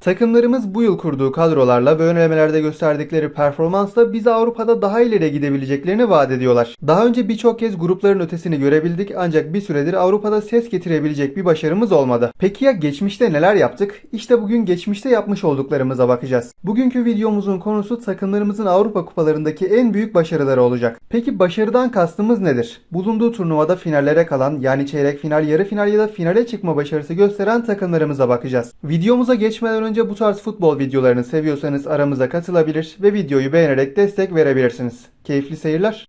Takımlarımız bu yıl kurduğu kadrolarla ve ön elemelerde gösterdikleri performansla bizi Avrupa'da daha ileriye gidebileceklerini vaat ediyorlar. Daha önce birçok kez grupların ötesini görebildik ancak bir süredir Avrupa'da ses getirebilecek bir başarımız olmadı. Peki ya geçmişte neler yaptık? İşte bugün geçmişte yapmış olduklarımıza bakacağız. Bugünkü videomuzun konusu takımlarımızın Avrupa kupalarındaki en büyük başarıları olacak. Peki başarıdan kastımız nedir? Bulunduğu turnuvada finallere kalan yani çeyrek final, yarı final ya da finale çıkma başarısı gösteren takımlarımıza bakacağız. Videomuza geçmeden önce bu tarz futbol videolarını seviyorsanız aramıza katılabilir ve videoyu beğenerek destek verebilirsiniz. Keyifli seyirler.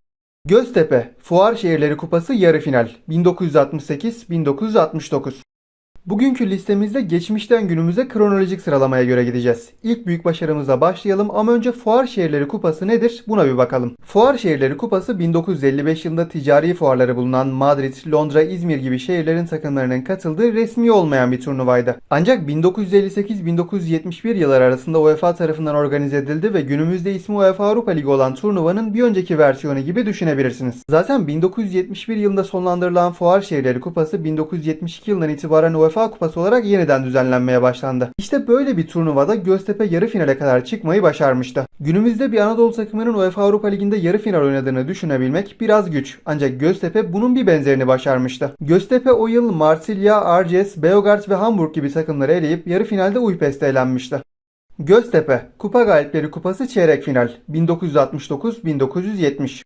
Göztepe, Fuar Şehirleri Kupası yarı final 1968-1969 Bugünkü listemizde geçmişten günümüze kronolojik sıralamaya göre gideceğiz. İlk büyük başarımıza başlayalım ama önce Fuar Şehirleri Kupası nedir buna bir bakalım. Fuar Şehirleri Kupası 1955 yılında ticari fuarları bulunan Madrid, Londra, İzmir gibi şehirlerin takımlarının katıldığı resmi olmayan bir turnuvaydı. Ancak 1958-1971 yılları arasında UEFA tarafından organize edildi ve günümüzde ismi UEFA Avrupa Ligi olan turnuvanın bir önceki versiyonu gibi düşünebilirsiniz. Zaten 1971 yılında sonlandırılan Fuar Şehirleri Kupası 1972 yılından itibaren UEFA Kupası olarak yeniden düzenlenmeye başlandı. İşte böyle bir turnuvada Göztepe yarı finale kadar çıkmayı başarmıştı. Günümüzde bir Anadolu takımının UEFA Avrupa Ligi'nde yarı final oynadığını düşünebilmek biraz güç. Ancak Göztepe bunun bir benzerini başarmıştı. Göztepe o yıl Marsilya, Arces, Beograd ve Hamburg gibi takımları eleyip yarı finalde Uypest'e elenmişti. Göztepe, Kupa Galipleri Kupası çeyrek final 1969-1970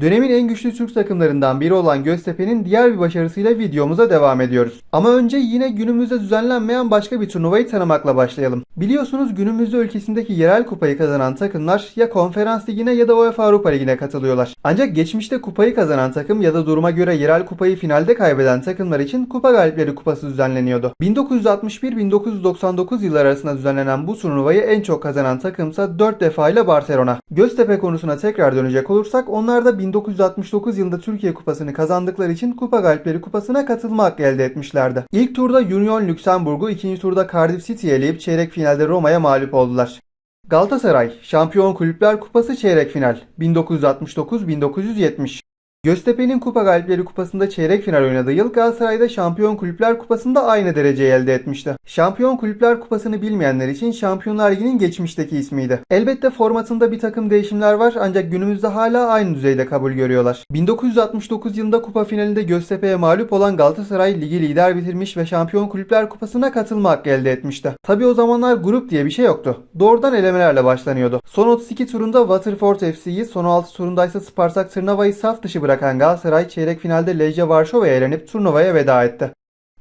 Dönemin en güçlü Türk takımlarından biri olan Göztepe'nin diğer bir başarısıyla videomuza devam ediyoruz. Ama önce yine günümüzde düzenlenmeyen başka bir turnuvayı tanımakla başlayalım. Biliyorsunuz günümüzde ülkesindeki yerel kupayı kazanan takımlar ya konferans ligine ya da UEFA Avrupa Ligi'ne katılıyorlar. Ancak geçmişte kupayı kazanan takım ya da duruma göre yerel kupayı finalde kaybeden takımlar için Kupa Galipleri Kupası düzenleniyordu. 1961-1999 yılları arasında düzenlenen bu turnuvayı en çok kazanan takımsa 4 defa ile Barcelona. Göztepe konusuna tekrar dönecek olursak onlar da 1969 yılında Türkiye Kupası'nı kazandıkları için Kupa Galipleri Kupası'na katılma hakkı elde etmişlerdi. İlk turda Union Lüksemburg'u, ikinci turda Cardiff City'yi eleyip çeyrek finalde Roma'ya mağlup oldular. Galatasaray, Şampiyon Kulüpler Kupası çeyrek final 1969-1970 Göztepe'nin Kupa Galipleri Kupası'nda çeyrek final oynadığı yıl Galatasaray'da Şampiyon Kulüpler Kupası'nda aynı dereceyi elde etmişti. Şampiyon Kulüpler Kupası'nı bilmeyenler için Şampiyonlar Ligi'nin geçmişteki ismiydi. Elbette formatında bir takım değişimler var ancak günümüzde hala aynı düzeyde kabul görüyorlar. 1969 yılında kupa finalinde Göztepe'ye mağlup olan Galatasaray ligi lider bitirmiş ve Şampiyon Kulüpler Kupası'na katılma hakkı elde etmişti. Tabi o zamanlar grup diye bir şey yoktu. Doğrudan elemelerle başlanıyordu. Son 32 turunda Waterford FC'yi, son 6 turunda ise Spartak Tırnava'yı saf dışı bırakan Galatasaray çeyrek finalde Lejia Varşova'ya elenip turnuvaya veda etti.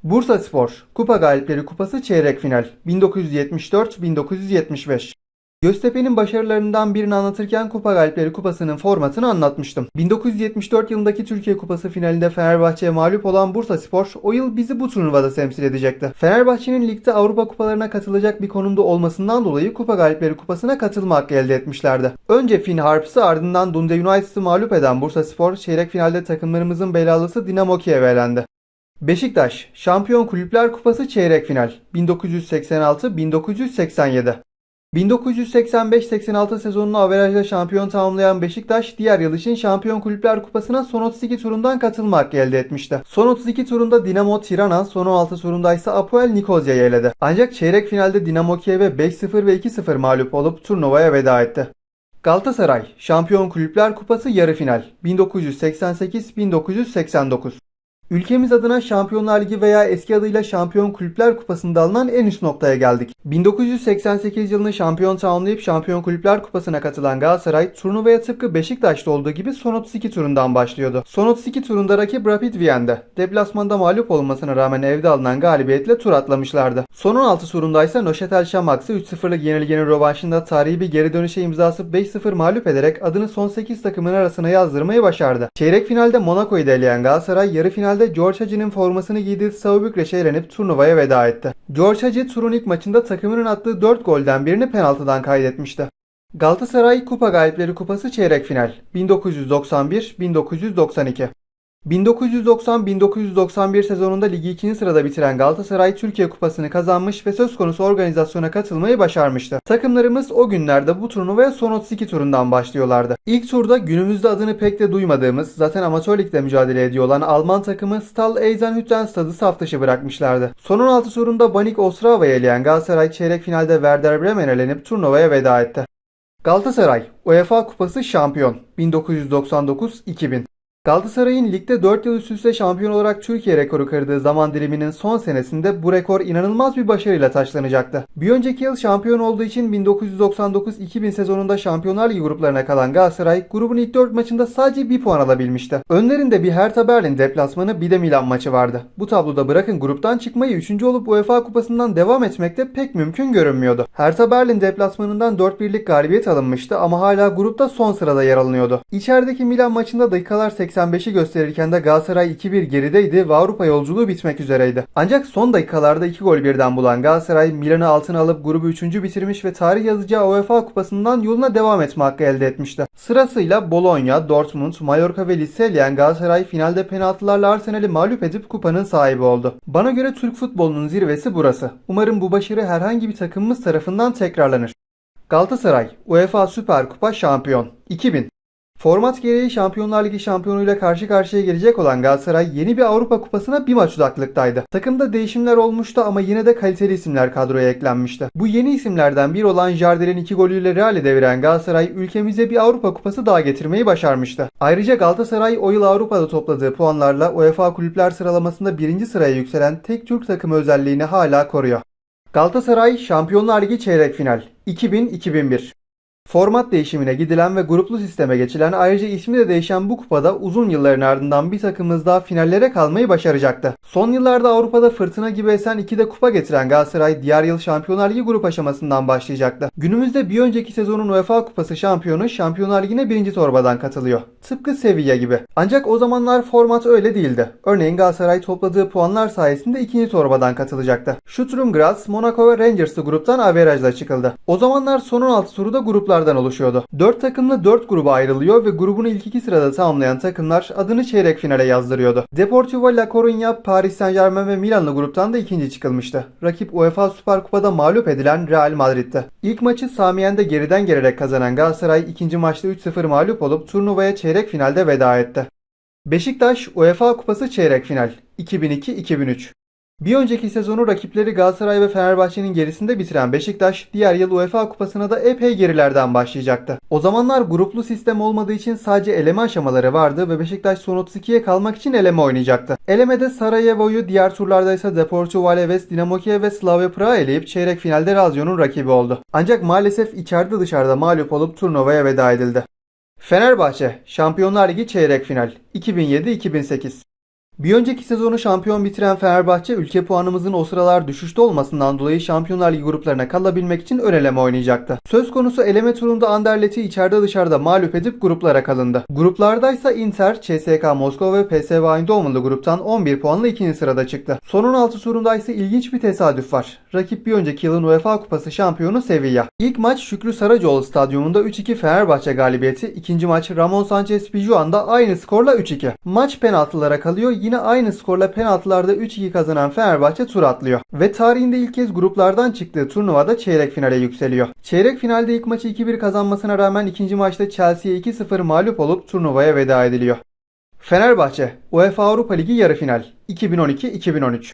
Bursa Spor, Kupa Galipleri Kupası çeyrek final 1974-1975 Göztepe'nin başarılarından birini anlatırken Kupa Galipleri Kupası'nın formatını anlatmıştım. 1974 yılındaki Türkiye Kupası finalinde Fenerbahçe'ye mağlup olan Bursa Spor o yıl bizi bu turnuvada temsil edecekti. Fenerbahçe'nin ligde Avrupa kupalarına katılacak bir konumda olmasından dolayı Kupa Galipleri Kupası'na katılma hakkı elde etmişlerdi. Önce Finn Harps'ı ardından Dundee United'ı mağlup eden Bursa Spor çeyrek finalde takımlarımızın belalısı Dinamo Kiev'e elendi. Beşiktaş, Şampiyon Kulüpler Kupası çeyrek final 1986-1987 1985-86 sezonunu averajla şampiyon tamamlayan Beşiktaş diğer yıl için Şampiyon Kulüpler Kupası'na son 32 turundan katılma hakkı elde etmişti. Son 32 turunda Dinamo Tirana, son 16 turunda ise Apoel Nikozya'yı eledi. Ancak çeyrek finalde Dinamo Kiev'e 5-0 ve 2-0 mağlup olup turnuvaya veda etti. Galatasaray, Şampiyon Kulüpler Kupası yarı final 1988-1989 Ülkemiz adına Şampiyonlar Ligi veya eski adıyla Şampiyon Kulüpler Kupası'nda alınan en üst noktaya geldik. 1988 yılını şampiyon tamamlayıp Şampiyon Kulüpler Kupası'na katılan Galatasaray turnuvaya tıpkı Beşiktaş'ta olduğu gibi son 32 turundan başlıyordu. Son 32 turunda rakip Rapid Viyen'de. Deplasmanda mağlup olmasına rağmen evde alınan galibiyetle tur atlamışlardı. Son 16 turunda ise Nöşetel Şamaks'ı 3-0'lık yenilginin rövanşında tarihi bir geri dönüşe imzası 5-0 mağlup ederek adını son 8 takımın arasına yazdırmayı başardı. Çeyrek finalde Monaco'yu da eleyen Galatasaray yarı finalde George Hagi'nin formasını giydiği Steaua Bükreş'e elenip turnuvaya veda etti. George Hagi turun ilk maçında takımının attığı 4 golden birini penaltıdan kaydetmişti. Galatasaray Kupa Galipleri Kupası çeyrek final 1991-1992 1990-1991 sezonunda ligi 2. sırada bitiren Galatasaray Türkiye Kupası'nı kazanmış ve söz konusu organizasyona katılmayı başarmıştı. Takımlarımız o günlerde bu turnuvaya son 32 turundan başlıyorlardı. İlk turda günümüzde adını pek de duymadığımız, zaten amatör ligde mücadele ediyor olan Alman takımı Stal Eisenhütten stadı saf dışı bırakmışlardı. Son 16 turunda Banik Ostrava'yı eleyen Galatasaray çeyrek finalde Werder Bremen elenip turnuvaya veda etti. Galatasaray UEFA Kupası şampiyon 1999-2000 Galatasaray'ın ligde 4 yıl üst üste şampiyon olarak Türkiye rekoru kırdığı zaman diliminin son senesinde bu rekor inanılmaz bir başarıyla taçlanacaktı. Bir önceki yıl şampiyon olduğu için 1999-2000 sezonunda Şampiyonlar Ligi gruplarına kalan Galatasaray grubun ilk 4 maçında sadece 1 puan alabilmişti. Önlerinde bir Hertha Berlin deplasmanı bir de Milan maçı vardı. Bu tabloda bırakın gruptan çıkmayı 3. olup UEFA kupasından devam etmekte pek mümkün görünmüyordu. Hertha Berlin deplasmanından 4-1'lik galibiyet alınmıştı ama hala grupta son sırada yer alınıyordu. İçerideki Milan maçında dakikalar 85'i gösterirken de Galatasaray 2-1 gerideydi ve Avrupa yolculuğu bitmek üzereydi. Ancak son dakikalarda 2 gol birden bulan Galatasaray Milan'ı altına alıp grubu 3. bitirmiş ve tarih yazacağı UEFA kupasından yoluna devam etme hakkı elde etmişti. Sırasıyla Bologna, Dortmund, Mallorca ve eleyen Galatasaray finalde penaltılarla Arsenal'i mağlup edip kupanın sahibi oldu. Bana göre Türk futbolunun zirvesi burası. Umarım bu başarı herhangi bir takımımız tarafından tekrarlanır. Galatasaray UEFA Süper Kupa şampiyon 2000 Format gereği Şampiyonlar Ligi şampiyonuyla karşı karşıya gelecek olan Galatasaray yeni bir Avrupa Kupası'na bir maç uzaklıktaydı. Takımda değişimler olmuştu ama yine de kaliteli isimler kadroya eklenmişti. Bu yeni isimlerden biri olan Jardel'in iki golüyle Real'i deviren Galatasaray ülkemize bir Avrupa Kupası daha getirmeyi başarmıştı. Ayrıca Galatasaray o yıl Avrupa'da topladığı puanlarla UEFA Kulüpler sıralamasında birinci sıraya yükselen tek Türk takımı özelliğini hala koruyor. Galatasaray Şampiyonlar Ligi çeyrek final 2000-2001 Format değişimine gidilen ve gruplu sisteme geçilen ayrıca ismi de değişen bu kupada uzun yılların ardından bir takımımız daha finallere kalmayı başaracaktı. Son yıllarda Avrupa'da fırtına gibi esen iki de kupa getiren Galatasaray diğer yıl Şampiyonlar Ligi grup aşamasından başlayacaktı. Günümüzde bir önceki sezonun UEFA Kupası şampiyonu Şampiyonlar Ligi'ne birinci torbadan katılıyor. Tıpkı Sevilla gibi. Ancak o zamanlar format öyle değildi. Örneğin Galatasaray topladığı puanlar sayesinde ikinci torbadan katılacaktı. Sturm Graz, Monaco ve Rangers'ı gruptan averajla çıkıldı. O zamanlar son 16 turu da gruplardan oluşuyordu. 4 takımla 4 gruba ayrılıyor ve grubunu ilk iki sırada tamamlayan takımlar adını çeyrek finale yazdırıyordu. Deportivo La Coruña, Paris Saint Germain ve Milanlı gruptan da ikinci çıkılmıştı. Rakip UEFA Süper Kupa'da mağlup edilen Real Madrid'ti. İlk maçı Samiyen'de geriden gelerek kazanan Galatasaray ikinci maçta 3-0 mağlup olup turnuvaya çeyrek finalde veda etti. Beşiktaş UEFA Kupası çeyrek final 2002-2003 bir önceki sezonu rakipleri Galatasaray ve Fenerbahçe'nin gerisinde bitiren Beşiktaş diğer yıl UEFA Kupası'na da epey gerilerden başlayacaktı. O zamanlar gruplu sistem olmadığı için sadece eleme aşamaları vardı ve Beşiktaş son 32'ye kalmak için eleme oynayacaktı. Elemede Sarajevo'yu diğer turlarda ise Deportivo Alaves, Dinamo Kiev ve Slavia Prag'ı eleyip çeyrek finalde Lazio'nun rakibi oldu. Ancak maalesef içeride dışarıda mağlup olup turnuvaya veda edildi. Fenerbahçe Şampiyonlar Ligi çeyrek final 2007-2008 bir önceki sezonu şampiyon bitiren Fenerbahçe ülke puanımızın o sıralar düşüşte olmasından dolayı Şampiyonlar Ligi gruplarına kalabilmek için ön eleme oynayacaktı. Söz konusu eleme turunda Anderlet'i içeride dışarıda mağlup edip gruplara kalındı. Gruplardaysa Inter, CSK Moskova ve PSV Eindhoven'lı gruptan 11 puanla ikinci sırada çıktı. Son 16 turunda ise ilginç bir tesadüf var. Rakip bir önceki yılın UEFA Kupası şampiyonu Sevilla. İlk maç Şükrü Saracoğlu stadyumunda 3-2 Fenerbahçe galibiyeti, ikinci maç Ramon Sanchez Pizjuan'da aynı skorla 3-2. Maç penaltılara kalıyor yine aynı skorla penaltılarda 3-2 kazanan Fenerbahçe tur atlıyor. Ve tarihinde ilk kez gruplardan çıktığı turnuvada çeyrek finale yükseliyor. Çeyrek finalde ilk maçı 2-1 kazanmasına rağmen ikinci maçta Chelsea'ye 2-0 mağlup olup turnuvaya veda ediliyor. Fenerbahçe UEFA Avrupa Ligi yarı final 2012-2013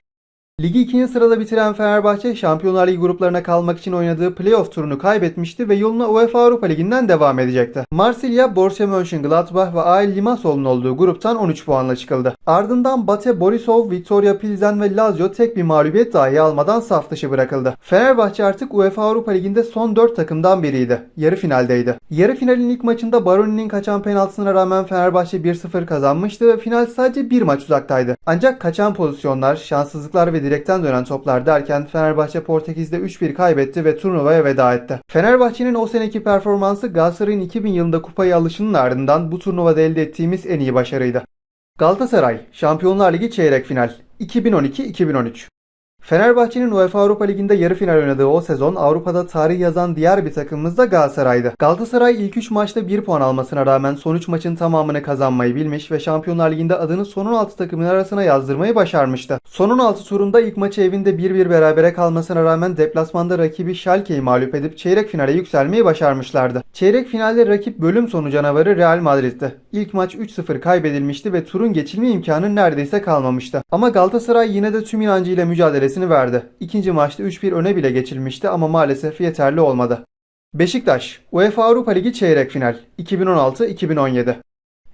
Ligi ikinci sırada bitiren Fenerbahçe Şampiyonlar Ligi gruplarına kalmak için oynadığı playoff turunu kaybetmişti ve yoluna UEFA Avrupa Ligi'nden devam edecekti. Marsilya, Borussia Mönchengladbach ve AEL Limassol'un olduğu gruptan 13 puanla çıkıldı. Ardından Bate Borisov, Victoria Pilsen ve Lazio tek bir mağlubiyet dahi almadan saf dışı bırakıldı. Fenerbahçe artık UEFA Avrupa Ligi'nde son 4 takımdan biriydi. Yarı finaldeydi. Yarı finalin ilk maçında Baroni'nin kaçan penaltısına rağmen Fenerbahçe 1-0 kazanmıştı ve final sadece bir maç uzaktaydı. Ancak kaçan pozisyonlar, şanssızlıklar ve direkten dönen toplar derken Fenerbahçe Portekiz'de 3-1 kaybetti ve turnuvaya veda etti. Fenerbahçe'nin o seneki performansı Galatasaray'ın 2000 yılında kupayı alışının ardından bu turnuvada elde ettiğimiz en iyi başarıydı. Galatasaray Şampiyonlar Ligi çeyrek final 2012-2013 Fenerbahçe'nin UEFA Avrupa Ligi'nde yarı final oynadığı o sezon Avrupa'da tarih yazan diğer bir takımımız da Galatasaray'dı. Galatasaray ilk 3 maçta 1 puan almasına rağmen son 3 maçın tamamını kazanmayı bilmiş ve Şampiyonlar Ligi'nde adını son 16 takımın arasına yazdırmayı başarmıştı. Son 16 turunda ilk maçı evinde 1-1 berabere kalmasına rağmen deplasmanda rakibi Schalke'yi mağlup edip çeyrek finale yükselmeyi başarmışlardı. Çeyrek finalde rakip bölüm sonu canavarı Real Madrid'ti. İlk maç 3-0 kaybedilmişti ve turun geçilme imkanı neredeyse kalmamıştı. Ama Galatasaray yine de tüm inancıyla mücadelesini verdi. İkinci maçta 3-1 öne bile geçilmişti ama maalesef yeterli olmadı. Beşiktaş, UEFA Avrupa Ligi çeyrek final 2016-2017.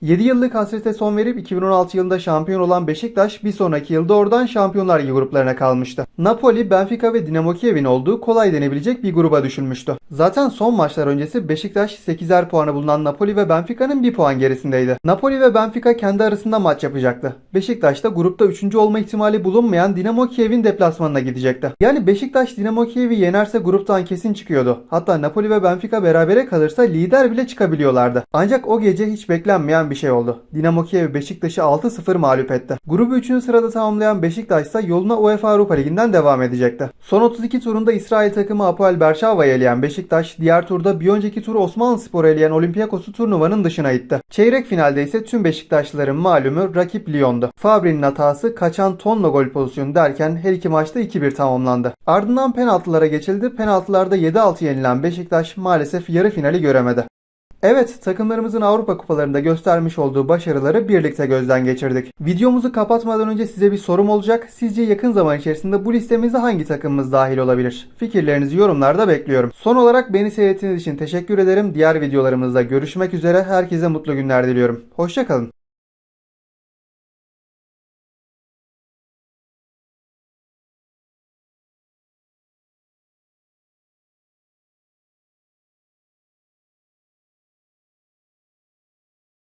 7 yıllık hasrete son verip 2016 yılında şampiyon olan Beşiktaş bir sonraki yılda oradan Şampiyonlar Ligi gruplarına kalmıştı. Napoli, Benfica ve Dinamo Kiev'in olduğu kolay denebilecek bir gruba düşülmüştü. Zaten son maçlar öncesi Beşiktaş 8'er puanı bulunan Napoli ve Benfica'nın 1 puan gerisindeydi. Napoli ve Benfica kendi arasında maç yapacaktı. Beşiktaş da grupta 3. olma ihtimali bulunmayan Dinamo Kiev'in deplasmanına gidecekti. Yani Beşiktaş Dinamo Kiev'i yenerse gruptan kesin çıkıyordu. Hatta Napoli ve Benfica berabere kalırsa lider bile çıkabiliyorlardı. Ancak o gece hiç beklenmeyen bir şey oldu. Dinamo Kiev Beşiktaş'ı 6-0 mağlup etti. Grubu 3. sırada tamamlayan Beşiktaş ise yoluna UEFA Avrupa Ligi'nden devam edecekti. Son 32 turunda İsrail takımı Apoel Berşava'yı eleyen Beşiktaş, diğer turda bir önceki turu Osmanlı Spor'u eleyen Olympiakos'u turnuvanın dışına itti. Çeyrek finalde ise tüm Beşiktaşlıların malumu rakip Lyon'du. Fabri'nin hatası kaçan tonla gol pozisyonu derken her iki maçta 2-1 tamamlandı. Ardından penaltılara geçildi. Penaltılarda 7-6 yenilen Beşiktaş maalesef yarı finali göremedi. Evet, takımlarımızın Avrupa kupalarında göstermiş olduğu başarıları birlikte gözden geçirdik. Videomuzu kapatmadan önce size bir sorum olacak. Sizce yakın zaman içerisinde bu listemize hangi takımımız dahil olabilir? Fikirlerinizi yorumlarda bekliyorum. Son olarak beni seyrettiğiniz için teşekkür ederim. Diğer videolarımızda görüşmek üzere. Herkese mutlu günler diliyorum. Hoşçakalın.